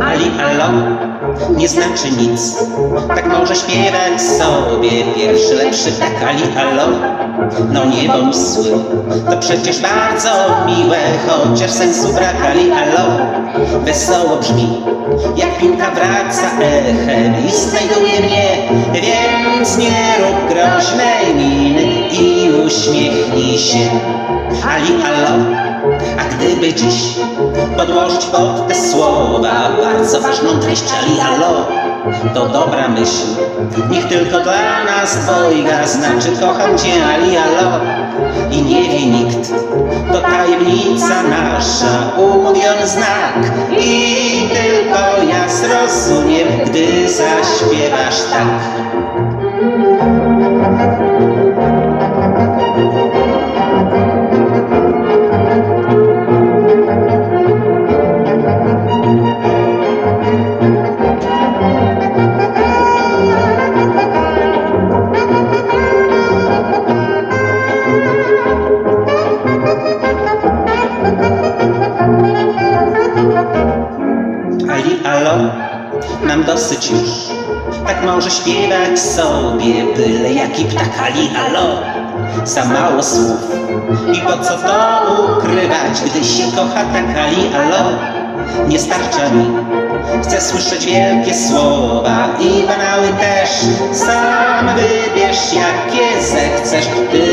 Ali alo nie znaczy nic. Tak może śpiewać sobie pierwszy lepszy tak Ali alo No nie bądź zły To przecież bardzo miłe Chociaż sensu brak Ali alo Wesoło brzmi. Jak piłka wraca echem I znajduje mnie Więc nie rób I uśmiechnij się Ali alo a gdyby dziś podłożyć pod te słowa bardzo ważną treść Ali alo, to dobra myśl, niech tylko dla nas dwojga znaczy kocham cię Ali alo i nie wie nikt, to tajemnica nasza, umówiony znak. I tylko ja zrozumiem, gdy zaśpiewasz tak. Mam dosyć już. Tak może śpiewać sobie byle jaki ptak Ali alo. Za mało słów. I po co to ukrywać Gdy się kocha tak Ali alo? Nie starcza mi. Chcę słyszeć wielkie słowa I banały też. Sam wybierz jakie zechcesz Ty